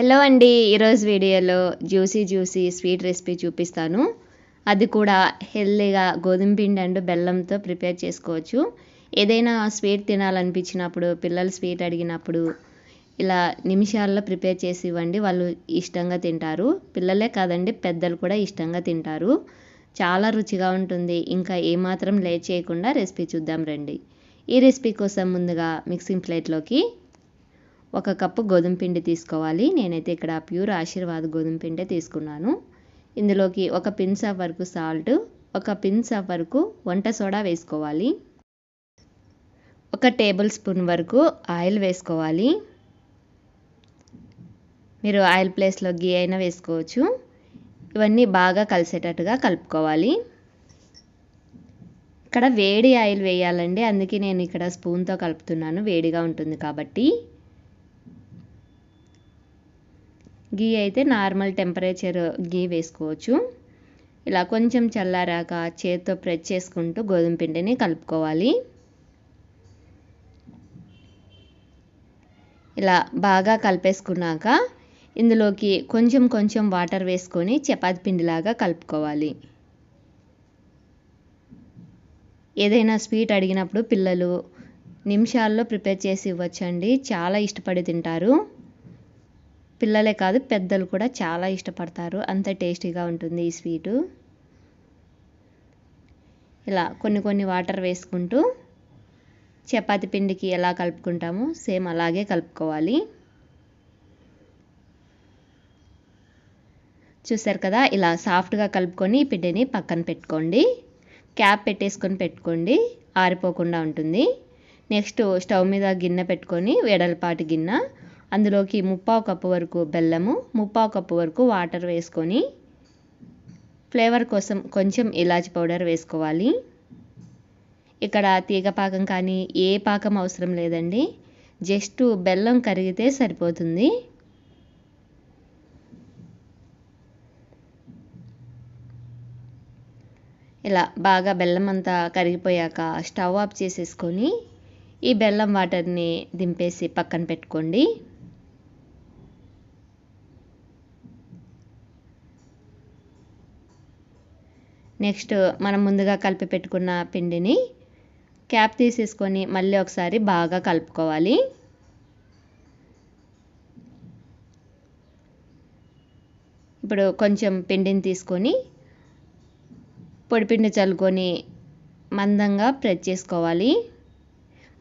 Hello అండి ఈరోజు వీడియోలో జ్యూసీ జ్యూసీ స్వీట్ రెసిపీ చూపిస్తాను. అది కూడా హెల్దీగా గోధుమ పిండి అండ్ బెల్లంతో ప్రిపేర్ చేసుకోవచ్చు. ఏదైనా స్వీట్ తినాలనిపించినప్పుడు పిల్లలు స్వీట్ అడిగినప్పుడు ఇలా నిమిషాల్లో ప్రిపేర్ చేసి ఇవ్వండి. వాళ్ళు ఇష్టంగా తింటారు. పిల్లలే కాదండి పెద్దలు కూడా ఇష్టంగా తింటారు. చాలా రుచిగా ఉంటుంది. ఇంకా ఏమాత్రం లేట్ చేయకుండా రెసిపీ చూద్దాం రండి. ఈ రెసిపీ కోసం ముందుగా మిక్సింగ్ ప్లేట్లోకి ఒక కప్పు గోధుమ పిండి తీసుకోవాలి. నేనైతే ఇక్కడ ప్యూర్ ఆశీర్వాద్ గోధుమ పిండే తీసుకున్నాను. ఇందులోకి ఒక పిన్స్ ఆఫ్ వరకు సాల్ట్ ఒక పిన్స్ ఆఫ్ వరకు వంట సోడా వేసుకోవాలి. ఒక టేబుల్ స్పూన్ వరకు ఆయిల్ వేసుకోవాలి. మీరు ఆయిల్ ప్లేస్లో గీ అయినా వేసుకోవచ్చు. ఇవన్నీ బాగా కలిసేటట్టుగా కలుపుకోవాలి. ఇక్కడ వేడి ఆయిల్ వేయాలండి. అందుకే నేను ఇక్కడ స్పూన్తో కలుపుతున్నాను. వేడిగా ఉంటుంది కాబట్టి. గీ అయితే నార్మల్ టెంపరేచర్ గీ వేసుకోవచ్చు. ఇలా కొంచెం చల్లారాక చేతితో ప్రెస్ చేసుకుంటూ గోధుమ పిండిని కలుపుకోవాలి. ఇలా బాగా కలిపేసుకున్నాక ఇందులోకి కొంచెం కొంచెం వాటర్ వేసుకొని చపాతి పిండిలాగా కలుపుకోవాలి. ఏదైనా స్వీట్ అడిగినప్పుడు పిల్లలు నిమిషాల్లో ప్రిపేర్ చేసి ఇవ్వచ్చండి. చాలా ఇష్టపడి తింటారు. పిల్లలే కాదు పెద్దలు కూడా చాలా ఇష్టపడతారు. అంత టేస్టీగా ఉంటుంది ఈ స్వీటు. ఇలా కొన్ని కొన్ని వాటర్ వేసుకుంటూ చపాతి పిండికి ఎలా కలుపుకుంటామో సేమ్ అలాగే కలుపుకోవాలి. చూసారు కదా ఇలా సాఫ్ట్గా కలుపుకొని పిండిని పక్కన పెట్టుకోండి. క్యాప్ పెట్టేసుకొని పెట్టుకోండి. ఆరిపోకుండా ఉంటుంది. నెక్స్ట్ స్టవ్ మీద గిన్నె పెట్టుకొని వెడల్పాటి గిన్నె అందులోకి ముప్పావు కప్పు వరకు బెల్లము ముప్పావు కప్పు వరకు వాటర్ వేసుకొని ఫ్లేవర్ కోసం కొంచెం ఇలాచి పౌడర్ వేసుకోవాలి. ఇక్కడ తీగ పాకం కానీ ఏ పాకం అవసరం లేదండి. జస్ట్ బెల్లం కరిగితే సరిపోతుంది. ఇలా బాగా బెల్లం అంతా కరిగిపోయాక స్టవ్ ఆఫ్ చేసేసుకొని ఈ బెల్లం వాటర్ని దింపేసి పక్కన పెట్టుకోండి. నెక్స్ట్ మనం ముందుగా కలిపి పెట్టుకున్న పిండిని క్యాప్ తీసేసుకొని మళ్ళీ ఒకసారి బాగా కలుపుకోవాలి. ఇప్పుడు కొంచెం పిండిని తీసుకొని పొడిపిండి చల్లుకొని మందంగా ప్రెస్ చేసుకోవాలి.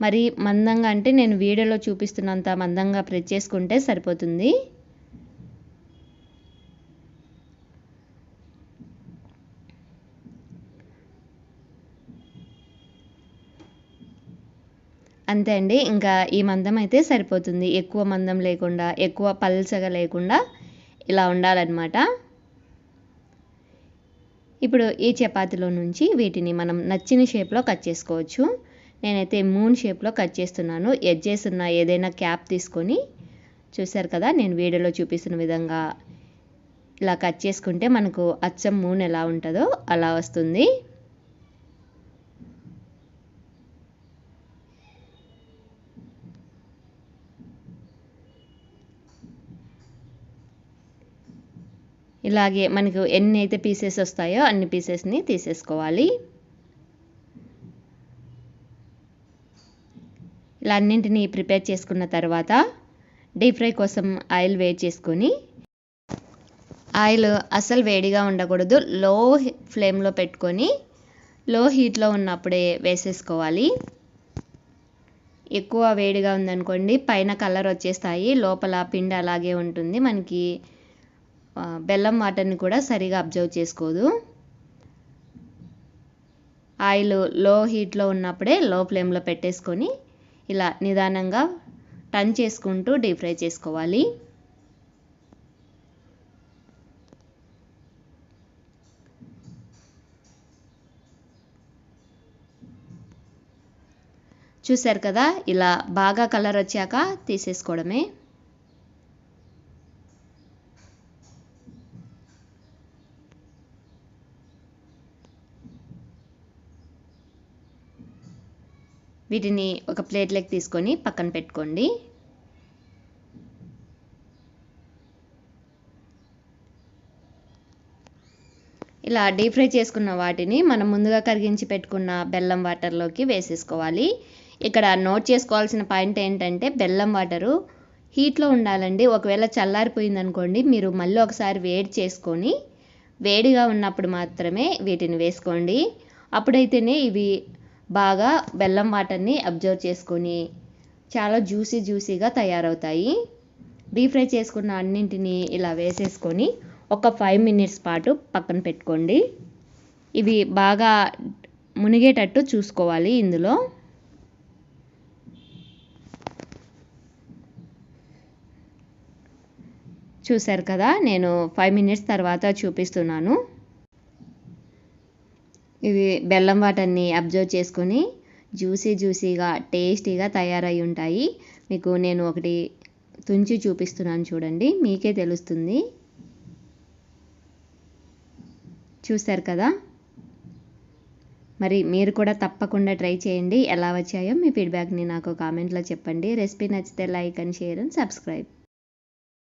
మరి మందంగా అంటే నేను వీడియోలో చూపిస్తున్నంత మందంగా ప్రెస్ చేసుకుంటే సరిపోతుంది. అంతే అండి. ఇంకా ఈ మందం అయితే సరిపోతుంది. ఎక్కువ మందం లేకుండా ఎక్కువ పల్చగా లేకుండా ఇలా ఉండాలన్నమాట. ఇప్పుడు ఈ చపాతీలో నుంచి వీటిని మనం నచ్చిన షేప్లో కట్ చేసుకోవచ్చు. నేనైతే మూన్ షేప్లో కట్ చేస్తున్నాను. ఎడ్జెస్ ఉన్న ఏదైనా క్యాప్ తీసుకొని చూసారు కదా నేను వీడియోలో చూపిస్తున్న విధంగా ఇలా కట్ చేసుకుంటే మనకు అచ్చం మూన్ ఎలా ఉంటుందో అలా వస్తుంది. ఇలాగే మనకు ఎన్ని అయితే పీసెస్ వస్తాయో అన్ని పీసెస్ని తీసేసుకోవాలి. ఇలా అన్నింటినీ ప్రిపేర్ చేసుకున్న తర్వాత డీప్ ఫ్రై కోసం ఆయిల్ వేడి చేసుకొని ఆయిల్ అసలు వేడిగా ఉండకూడదు. లో ఫ్లేమ్లో పెట్టుకొని లో హీట్లో ఉన్నప్పుడే వేసేసుకోవాలి. ఎక్కువ వేడిగా ఉందనుకోండి పైన కలర్ వచ్చేస్తాయి. లోపల పిండి అలాగే ఉంటుంది. మనకి బెల్లం వాటర్ని కూడా సరిగా అబ్జర్వ్ చేసుకోదు. ఆయిల్లో హీట్లో ఉన్నప్పుడే లో ఫ్లేమ్లో పెట్టేసుకొని ఇలా నిదానంగా టర్న్ చేసుకుంటూ డీప్ ఫ్రై చేసుకోవాలి. చూశారు కదా ఇలా బాగా కలర్ వచ్చాక తీసేసుకోవడమే. వీటిని ఒక ప్లేట్లోకి తీసుకొని పక్కన పెట్టుకోండి. ఇలా డీప్ ఫ్రై చేసుకున్న వాటిని మనం ముందుగా కరిగించి పెట్టుకున్న బెల్లం వాటర్లోకి వేసేసుకోవాలి. ఇక్కడ నోట్ చేసుకోవాల్సిన పాయింట్ ఏంటంటే బెల్లం వాటరు హీట్లో ఉండాలండి. ఒకవేళ చల్లారిపోయిందనుకోండి మీరు మళ్ళీ ఒకసారి వేడి చేసుకొని వేడిగా ఉన్నప్పుడు మాత్రమే వీటిని వేసుకోండి. అప్పుడైతేనే ఇవి బాగా బెల్లం వాటర్ని అబ్జర్వ్ చేసుకొని చాలా జ్యూసీ జ్యూసీగా తయారవుతాయి. డీప్ ఫ్రై చేసుకున్న అన్నింటినీ ఇలా వేసేసుకొని ఒక ఫైవ్ మినిట్స్ పాటు పక్కన పెట్టుకోండి. ఇవి బాగా మునిగేటట్టు చూసుకోవాలి ఇందులో. చూశారు కదా నేను ఫైవ్ మినిట్స్ తర్వాత చూపిస్తున్నాను. బెల్లం వాటర్ని అబ్జర్వ్ చేసుకొని జ్యూసీ జ్యూసీగా టేస్టీగా తయారై ఉంటాయి. మీకు నేను ఒకటి తుంచి చూపిస్తున్నాను చూడండి. మీకే తెలుస్తుంది. చూశారు కదా? మరి మీరు కూడా తప్పకుండా ట్రై చేయండి. ఎలా వచ్చాయో మీ ఫీడ్బ్యాక్ని నాకు కామెంట్లో చెప్పండి. రెసిపీ నచ్చితే like and share and subscribe.